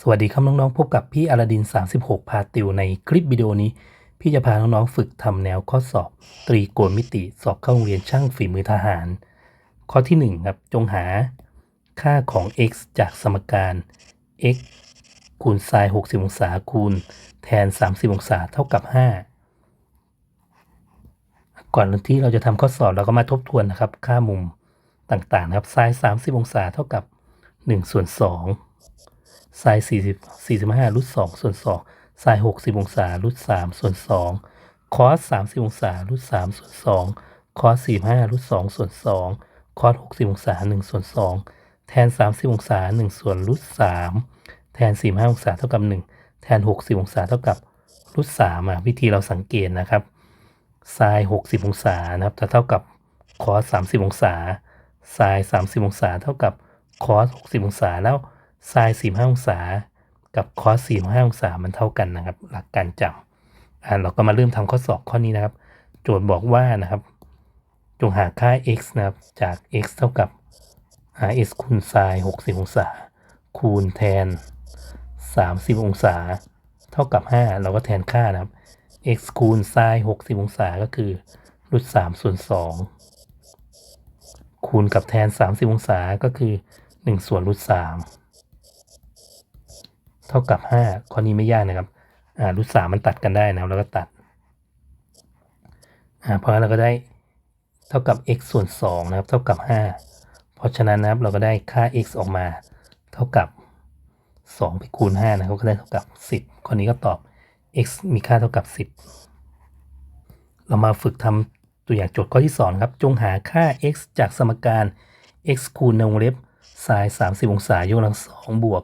สวัสดีครับน้องๆ พบกับพี่อลาดิน 36 พาติวในคลิปวิดีโอนี้ พี่จะพาน้องๆ ฝึกทำแนวข้อสอบ ตรีโกณมิติสอบเข้าโรงเรียนช่างฝีมือทหาร ข้อที่ 1 ครับ จงหาค่าของ x จากสมการ x คูณ sin 60 องศาคูณ แทน 30 องศาเท่ากับ 5 ก่อนที่เราจะทำข้อสอบเราก็มาทบทวนนะครับ ค่ามุมต่างๆ ครับ sin 30 องศาเท่ากับ1ส่วน2 ไซน์40 45รูท2ส่วน2ไซน์60 องศารูท3ส่วน2คอส30 องศารูท3ส่วน2คอส45รูท2ส่วน2คอส60 องศา1ส่วน2แทน 30 องศา1ส่วนรูท3แทน 45 องศาเท่ากับ 1 แทน 60 องศาเท่ากับรูท3อะวิธีเราสังเกตนะครับไซน์60 องศานะครับจะเท่ากับคอส30 องศาไซน์30 องศาเท่ากับคอส60 องศาแล้ว ไซน์45องศา กับคอส45องศามันเท่ากันนะครับ หลักการจำอ่าเราก็มาเริ่มทำข้อสอบข้อนี้นะครับ โจทย์บอกว่านะครับ จงหาค่า x นะครับจาก x เท่ากับ rs คูณไซน์60 องศา คูณแทน 30 องศา เท่ากับ 5 เราก็แทนค่านะครับ x คูณไซน์60 องศาก็คือรูท3ส่วน2คูณกับแทน 30 องศาก็คือ 1 ส่วนรูท3 เท่ากับ5ข้อนี้ไม่ยากนะครับ อ่ารูทสามมันตัดกันได้นะครับแล้วก็ตัด อ่าเพราะนั้นเราก็ได้เท่ากับ x ส่วน2นะครับ เท่ากับ5เพราะฉะนั้นนะครับเราก็ได้ค่า x ออกมา เท่ากับ2ไปคูณ5นะครับก็ได้เท่ากับ10ข้อนี้ก็ตอบ x มีค่าเท่ากับ10เรามาฝึกทำตัวอย่างโจทย์ข้อที่2ครับ จงหาค่า x จากสมการ x คูณในวงเล็บ sin 30 องศายกกำลัง2บวก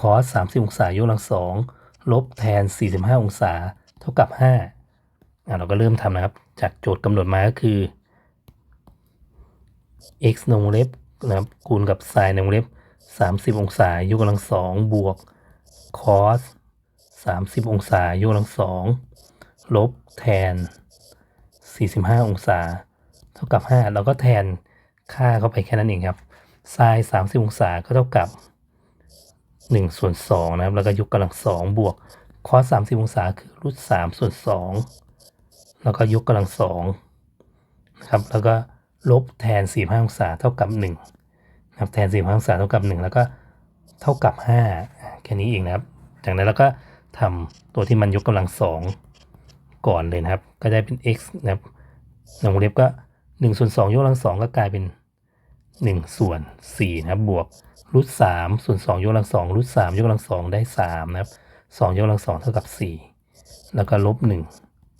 คอส30 องศายกกำลังสองลบแทน 45 องศา เท่ากับ5อ่าเราก็เริ่มทำนะครับ จากโจทย์กำหนดมาก็คือ x นงเล็บนะครับคูณกับ sin นงเล็บ 30 องศายกกำลังสองบวก cos 30 องศายกกำลังสองลบแทน 45 องศา เท่ากับ 5 เราก็แทนค่าเข้าไปแค่นั้นเองครับ sin 30 องศาก็เท่ากับ 1ส่วน2นะครับ แล้วก็ยกกำลัง2บวก cos 30 องศาคือรูท3ส่วน2แล้วก็ยกกำลัง2นะครับ แล้วก็ลบแทน 45 องศาเท่ากับ1นะครับ แทน 45 องศาเท่ากับ 1 แล้วก็เท่ากับ 5 แค่นี้เองนะครับ จากนั้นเราก็ทำตัวที่มันยกกำลัง 2 ก่อนเลยนะครับ ก็ได้เป็น x นะครับในวงเล็บก็1ส่วน2ยกกำลัง2ก็กลายเป็น 1 ส่วน4นะครับบวกรูทสามส่วนสองยกกำลังสองรูทสามยกกำลังสองได้สามนะครับสองยกกำลังสองเท่ากับสี่แล้วก็ลบหนึ่ง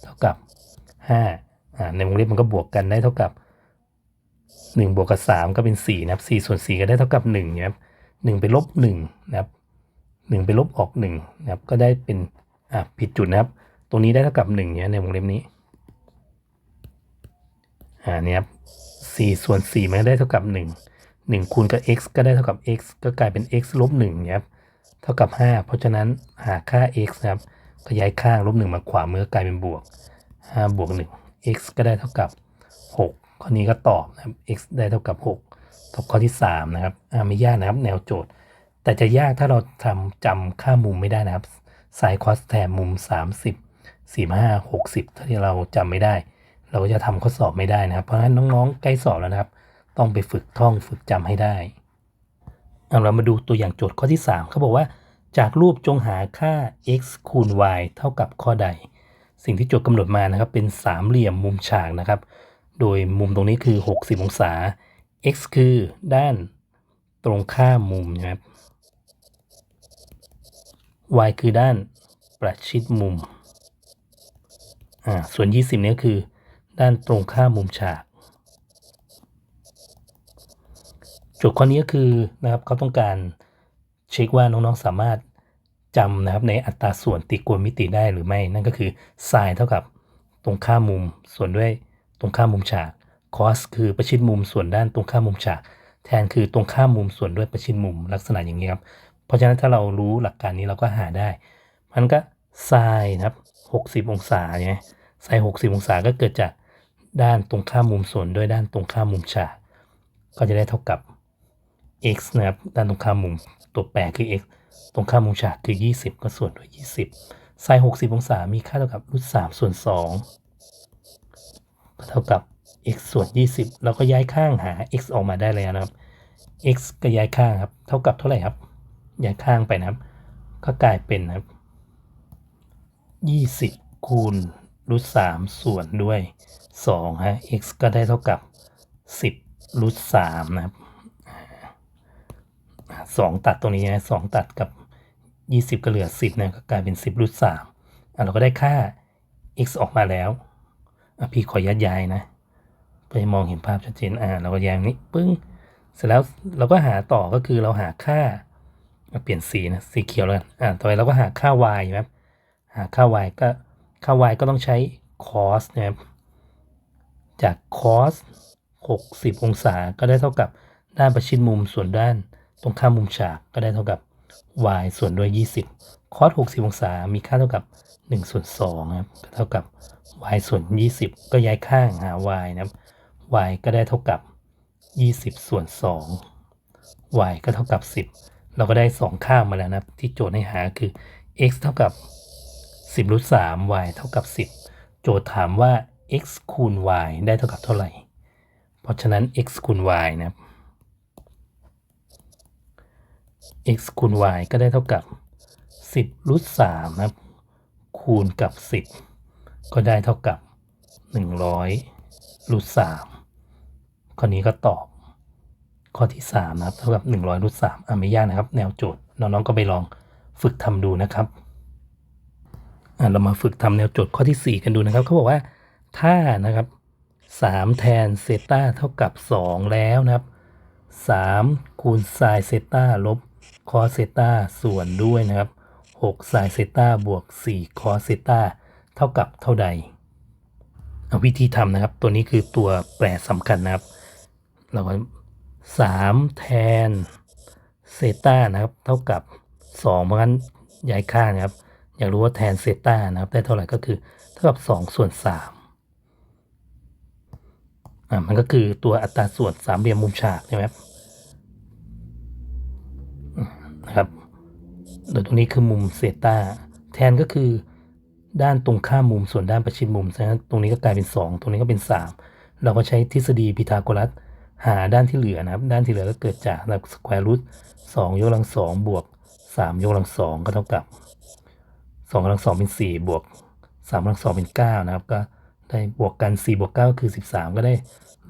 เท่ากับห้าอ่าในวงเล็บมันก็บวกกันได้เท่ากับหนึ่งบวกกับสามก็เป็นสี่นะครับสี่ส่วนสี่ก็ได้เท่ากับหนึ่งนะครับหนึ่งไปลบหนึ่งนะครับหนึ่งไปลบออกหนึ่งนะครับก็ได้เป็นอ่าผิดจุดนะครับ ตรงนี้ได้เท่ากับหนึ่งเนี่ยในวงเล็บนี้อ่าเนี่ยครับ สี่ส่วนสี่มันได้เท่ากับหนึ่ง1คูณกับ x ก็ได้เท่ากับ x ก็กลายเป็น x ลบ1นะครับเท่ากับ 5 เพราะฉะนั้นหาค่า x นะครับก็ย้ายข้างลบ1มาขวามือกลายเป็นบวก5บวก1 x ก็ได้เท่ากับ 6 ข้อนี้ก็ตอบนะครับ x ได้เท่ากับ 6 ตอบข้อที่ 3 นะครับไม่ยากนะครับแนวโจทย์ แต่จะยากถ้าเราทำจำค่ามุมไม่ได้นะครับไซน์คอสแทนมุม 30 45 60 ถ้าที่เราจำไม่ได้ เราก็จะทำข้อสอบไม่ได้นะครับ เพราะฉะนั้นน้องๆ ใกล้สอบแล้วนะครับ ต้องไปฝึกท่องฝึกจำให้ได้เรามาดูตัวอย่างโจทย์ข้อที่ 3 เขาบอกว่า จากรูปจงหาค่า x คูณ y เท่ากับข้อใด สิ่งที่โจทย์กำหนดมานะครับ เป็นสามเหลี่ยมมุมฉากนะครับ โดยมุมตรงนี้คือ 60 องศา x คือด้านตรงข้ามมุมนะครับ y คือด้านประชิดมุม อ่า ส่วน 20นี้คือ ด้านตรงข้ามมุมฉากโจทย์ข้อนี้ก็คือนะครับเขาต้องการเช็คว่าน้องๆสามารถจำนะครับในอัตราส่วนตรีโกณมิติได้หรือไม่ นั่นก็คือ sin เท่ากับตรงข้ามมุมส่วนด้วยตรงข้ามมุมฉาก cos คือประชิดมุมส่วนด้านตรงข้ามมุมฉากแทนคือตรงข้ามมุมส่วนด้วยประชิดมุมลักษณะอย่างนี้ครับเพราะฉะนั้นถ้าเรารู้หลักการนี้เราก็หาได้ มันก็ sin นะครับ60 องศาเนี่ย sin 60 องศาก็เกิดจาก ด้านตรงข้ามมุมส่วนด้วยด้านตรงข้ามมุมฉากก็จะได้เท่ากับ x นะครับ ด้านตรงข้ามมุมตัวแปรคือ x ตรงข้ามมุมฉากคือ 20 ก็ส่วนด้วย 20 sin 60 องศา มีค่าเท่ากับรูท3ส่วน2ก็เท่ากับ x ส่วน 20 เราก็ย้ายข้างหา x ออกมาได้แล้วนะครับ x ก็ย้ายข้างครับ เท่ากับเท่าไหร่ครับ ย้ายข้างไปนะครับ ก็กลายเป็นนะครับ 20 คูณ รูท3ส่วนด้วย2ฮะ x ก็ได้เท่ากับ 10รูท3นะครับสองตัดตรงนี้นะสองตัดกับยี่สิบก็เหลือสิบนะก็กลายเป็นสิบรูทสามอะเราก็ได้ค่า x ออกมาแล้วอะพี่ขอยัดย้ายนะไปมองเห็นภาพชัดเจนอ่าเราก็ย้ายอย่างนี้ปึ้งเสร็จแล้วเราก็หาต่อก็คือเราหาค่าเปลี่ยนสีนะสีเขียวแล้วกันอ่าต่อไปเราก็หาค่า y นะครับหาค่า y ก็ ค่า y ก็ต้องใช้ cos นะครับ จาก cos 60 องศาก็ได้เท่ากับด้านประชิดมุมส่วนด้านตรงข้ามมุมฉากก็ได้เท่ากับ y ส่วนด้วย 20 cos 60 องศา มีค่าเท่ากับ1ส่วน2ครับก็เท่ากับ y ส่วน 20 ก็ย้ายข้างหา y นะครับ y ก็ได้เท่ากับ 20 ส่วน 2 y ก็เท่ากับ 10 เราก็ได้ 2 ข้างมาแล้วนะครับ ที่โจทย์ให้หาคือ x เท่ากับ 10รูท3 y เท่ากับ 10 โจทย์ถามว่า x คูณ y ได้เท่ากับเท่าไหร่ เพราะฉะนั้น x คูณ y นะครับ x คูณ y ก็ได้เท่ากับ 10รูท3นะครับ คูณกับ 10 ก็ได้เท่ากับ 100รูท3ข้อนี้ก็ตอบ ข้อที่ 3 นะครับ เท่ากับ 100รูท3อะไม่ยากนะครับ แนวโจทย์ น้องๆก็ไปลองฝึกทำดูนะครับ เรามาฝึกทำแนวโจทย์ข้อที่ 4 กันดูนะครับเขาบอกว่าถ้านะครับ 3 แทนเซต้าเท่ากับ 2 แล้วนะครับ 3 คูณไซน์เซต้าลบคอสเซตาส่วนด้วยนะครับ6ไซน์เซต้าบวก4คอสเซต้าเท่ากับเท่าใดเอาวิธีทำนะครับ ตัวนี้คือตัวแปรสำคัญนะครับ เราก็3แทนเซต้านะครับ เท่ากับ2เพราะงั้นย้ายค่านะครับ อยากรู้ว่าแทนเซต้านะครับ ได้เท่าไหร่ก็คือ เท่ากับ 2 ส่วน3อ่ามันก็คือตัวอัตราส่วนสามเหลี่ยมมุมฉากใช่ไหมครับนะครับโดยตรงนี้คือมุมเซต้าแทนก็คือด้านตรงข้ามมุมส่วนด้านประชิดมุมฉะนั้นตรงนี้ก็กลายเป็น 2 ตรงนี้ก็เป็น 3 เราก็ใช้ทฤษฎีพีทาโกรัสหาด้านที่เหลือนะครับ ด้านที่เหลือก็เกิดจากสแควร์รูทสองยกกำลังสองบวกสามยกกำลังสองก็เท่ากับ สองกำลังสองเป็นสี่บวกสามกำลังสองเป็นเก้านะครับ ก็ได้บวกกัน4บวก9คือ13ก็ได้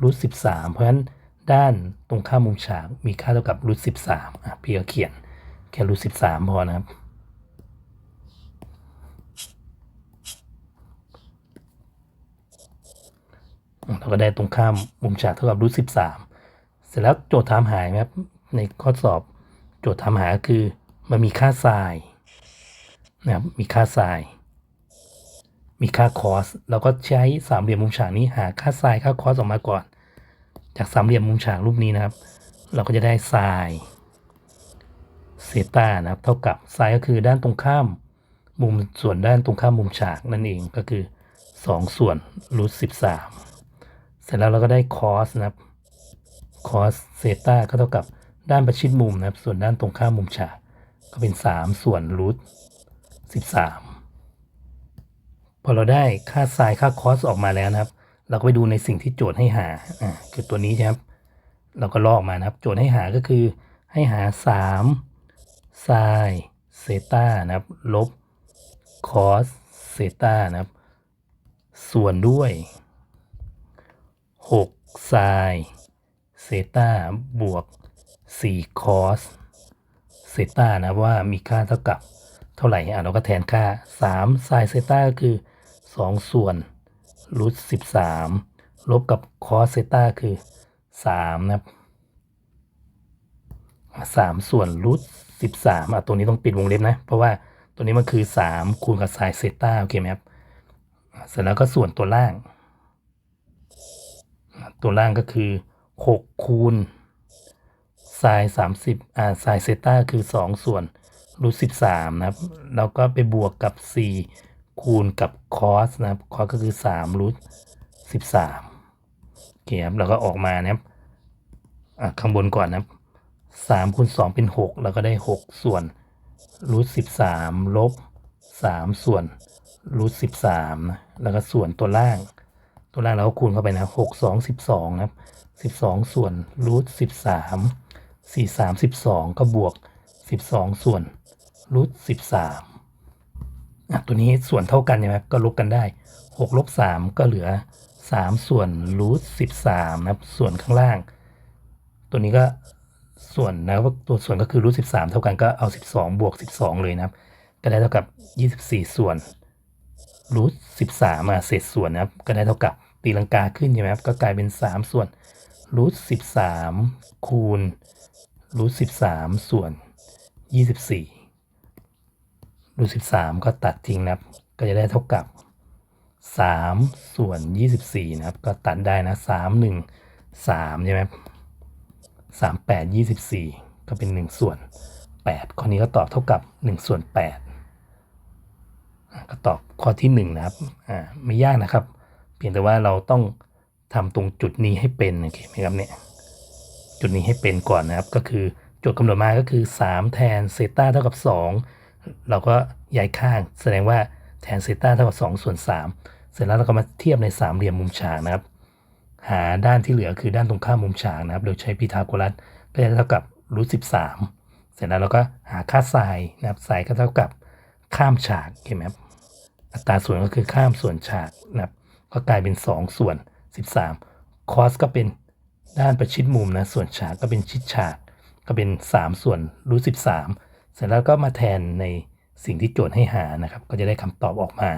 รูท13เพราะฉะนั้นด้านตรงข้ามมุมฉากมีค่าเท่ากับรูท13อะพี่ก็เขียนแค่รูท13พอนะครับเราก็ได้ตรงข้ามมุมฉากเท่ากับรูท13เสร็จแล้วโจทย์ถามหาไหมครับในข้อสอบโจทย์ถามหาคือมันมีค่าไซน์ นะครับมีค่าไซน์มีค่าคอสเราก็ใช้สามเหลี่ยมมุมฉากนี้หาค่าไซน์ค่าคอสออกมาก่อน จากสามเหลี่ยมมุมฉากรูปนี้นะครับ เราก็จะได้ไซน์เซต้านะครับ เท่ากับไซน์ก็คือด้านตรงข้ามมุมส่วนด้านตรงข้ามมุมฉากนั่นเองก็คือ 2 ส่วนรูท13เสร็จแล้วเราก็ได้คอสนะครับคอสเซต้าก็เท่ากับด้านประชิดมุมนะครับ ส่วนด้านตรงข้ามมุมฉากก็เป็น 3 ส่วนรูท 13 พอเราได้ค่าไซน์ค่าคอสออกมาแล้วนะครับ เราก็ไปดูในสิ่งที่โจทย์ให้หาอ่าคือตัวนี้ใช่ไหมครับ เราก็ลอกมานะครับ โจทย์ให้หาก็คือให้หา3ไซน์เซตานะครับ ลบคอสเซตานะครับ ส่วนด้วย6ไซน์เซตาบวก4คอสเซตานะว่ามีค่าเท่ากับ เท่าไหร่อะเราก็แทนค่า3ไซน์เซต้าก็คือ 2 ส่วนรูท13 ลบกับคอสเซต้าคือ 3 นะครับ3ส่วนรูท13อะตัวนี้ต้องปิดวงเล็บนะ เพราะว่าตัวนี้มันคือ 3 คูณกับไซน์เซต้าโอเคไหมครับเสร็จแล้วก็ส่วนตัวล่าง ตัวล่างก็คือ 6 คูณไซน์30อ่าไซน์เซต้าคือ 2 ส่วน รูท13นะครับ แล้วก็ไปบวกกับ4คูณกับคอสนะครับคอสก็คือ3รูท13โอเคครับแล้วก็ออกมานะครับข้างบนก่อนนะครับ3คูณ2เป็น6แล้วก็ได้6ส่วนรูทสิบสามลบสามส่วนรูทสิบสามนะแล้วก็ส่วนตัวล่าง ตัวล่างเราก็คูณเข้าไปนะหกสองสิบสองนะครับสิบสองส่วนรูทสิบสามสี่สามสิบสองก็บวกสิบสองส่วน รูทสิบสามอะตัวนี้ส่วนเท่ากันใช่ไหมครับก็ลบกันได้หกลบสามก็เหลือสามส่วนรูทสิบสามนะครับส่วนข้างล่าง ตัวนี้ก็ส่วนนะครับตัวส่วนก็คือรูทสิบสามเท่ากันก็เอาสิบสองบวกสิบสองเลยนะครับ ก็ได้เท่ากับยี่สิบสี่ส่วนรูทสิบสามอะเศษส่วนนะครับก็ได้เท่ากับตีลังกาขึ้นใช่ไหมครับก็กลายเป็นสามส่วนรูทสิบสามคูณรูทสิบสามส่วนยี่สิบสี่ รูทสิบสามก็ตัดทิ้งนะครับ ก็จะได้เท่ากับสามส่วนยี่สิบสี่นะครับ ก็ตัดได้นะสามหนึ่งสามใช่ไหมสามแปดยี่สิบสี่ก็เป็นหนึ่งส่วนแปดข้อนี้ก็ตอบเท่ากับหนึ่งส่วนแปดก็ตอบข้อที่หนึ่งนะครับอ่าไม่ยากนะครับ เพียงแต่ว่าเราต้องทำตรงจุดนี้ให้เป็นโอเคไหมครับเนี่ยจุดนี้ให้เป็นก่อนนะครับก็คือโจทย์กำหนดมาก็คือ 3 แทนเซต้าเท่ากับ 2 เราก็ย้ายข้าง แสดงว่าแทนเซตาเท่ากับ2ส่วน3เสร็จแล้วเราก็มาเทียบในสามเหลี่ยมมุมฉากนะครับ หาด้านที่เหลือคือด้านตรงข้ามมุมฉากนะครับ โดยใช้พีทาโกรัสก็จะเท่ากับรูทสิบสามเสร็จแล้วเราก็หาค่าไซน์นะครับไซน์ก็เท่ากับข้ามฉากเห็นไหมครับอัตราส่วนก็คือข้ามส่วนฉากนะครับ ก็กลายเป็น 2 ส่วน 13 คอสก็เป็นด้านประชิดมุมนะ ส่วนฉากก็เป็นชิดฉาก ก็เป็น 3 ส่วนรูท13 เสร็จแล้วก็มาแทนในสิ่งที่โจทย์ให้หานะครับ ก็จะได้คำตอบออกมา